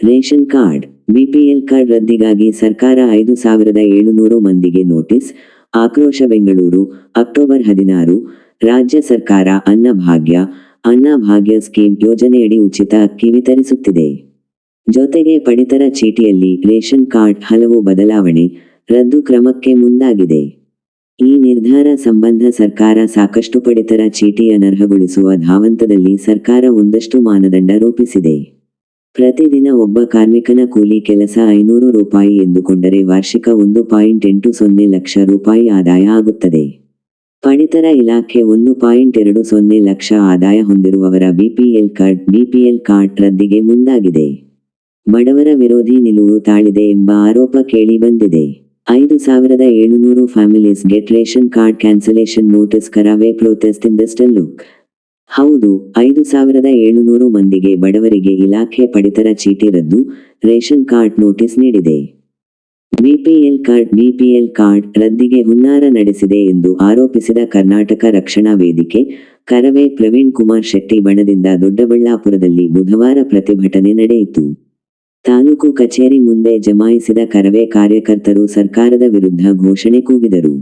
Ration card, BPL card ರದ್ದಿಗಾಗಿ ಸರ್ಕಾರ ಐದು ಸಾವಿರದ ಏಳುನೂರು ಮಂದಿಗೆ ನೋಟಿಸ್, ಆಕ್ರೋಶ ಬೆಂಗಳೂರು, ಅಕ್ಟೋಬರ್ ಹದಿನಾರು, ರಾಜ್ಯ ಸರ್ಕಾರ ಅನ್ನಭಾಗ್ಯ ಅನ್ನಭಾಗ್ಯ ಸ್ಕೀಮ್ ಯೋಜನೆಯಡಿ ಉಚಿತ ಅಕ್ಕಿ ವಿತರಿಸುತ್ತಿದೆ. ಜೊತೆಗೆ ಪಡಿತರ ಚೀಟಿಯಲ್ಲಿ ರೇಷನ್ ಕಾರ್ಡ್ ಹಲವು ಬದಲಾವಣೆ, ರದ್ದು ಕ್ರಮಕ್ಕೆ ಮುಂದಾಗಿದೆ. ಈ ನಿರ್ಧಾರ ಸಂಬಂಧ ಸರ್ಕಾರ ಸಾಕಷ್ಟು ಪಡಿತರ ಚೀಟಿ ಅನರ್ಹಗೊಳಿಸುವ ಧಾವಂತದಲ್ಲಿ ಸರ್ಕಾರ ಒಂದಷ್ಟು ಮಾನದಂಡ ರೂಪಿಸಿದೆ. ಪ್ರತಿದಿನ ಒಬ್ಬ ಕಾರ್ಮಿಕನ ಕೂಲಿ ಕೆಲಸ ಐನೂರು ರೂಪಾಯಿ ಎಂದುಕೊಂಡರೆ ವಾರ್ಷಿಕ ಒಂದು ಪಾಯಿಂಟ್ ಎಂಟು ಸೊನ್ನೆ ಲಕ್ಷ ರೂಪಾಯಿ ಆದಾಯ ಆಗುತ್ತದೆ. ಪಡಿತರ ಇಲಾಖೆ ಒಂದು ಪಾಯಿಂಟ್ ಎರಡು ಸೊನ್ನೆ ಲಕ್ಷ ಆದಾಯ ಹೊಂದಿರುವವರ ಬಿಪಿಎಲ್ ಕಾರ್ಡ್ ಬಿಪಿಎಲ್ ಕಾರ್ಡ್ ರದ್ದಿಗೆ ಮುಂದಾಗಿದೆ. ಬಡವರ ವಿರೋಧಿ ನಿಲುವು ತಾಳಿದೆ ಎಂಬ ಆರೋಪ ಕೇಳಿ ಬಂದಿದೆ. ಐದು ಸಾವಿರದ ಏಳುನೂರು families get ration card cancellation notice ಕರಾವೆ protest in digital look ಹೌದು, ಐದು ಸಾವಿರದ ಏಳುನೂರು ಮಂದಿಗೆ ಬಡವರಿಗೆ ಇಲಾಖೆ ಪಡಿತರ ಚೀಟಿ ರದ್ದು, ರೇಷನ್ ಕಾರ್ಡ್ ನೋಟಿಸ್ ನೀಡಿದೆ. ಬಿಪಿಎಲ್ ಕಾರ್ಡ್ ಬಿಪಿಎಲ್ ಕಾರ್ಡ್ ರದ್ದಿಗೆ ಹುನ್ನಾರ ನಡೆಸಿದೆ ಎಂದು ಆರೋಪಿಸಿದ ಕರ್ನಾಟಕ ರಕ್ಷಣಾ ವೇದಿಕೆ, ಕರವೇ ಪ್ರವೀಣ್ ಕುಮಾರ್ ಶೆಟ್ಟಿ ಬಣದಿಂದ ದೊಡ್ಡಬಳ್ಳಾಪುರದಲ್ಲಿ ಬುಧವಾರ ಪ್ರತಿಭಟನೆ ನಡೆಯಿತು. ತಾಲೂಕು ಕಚೇರಿ ಮುಂದೆ ಜಮಾಯಿಸಿದ ಕರವೇ ಕಾರ್ಯಕರ್ತರು ಸರ್ಕಾರದ ವಿರುದ್ಧ ಘೋಷಣೆ ಕೂಗಿದರು.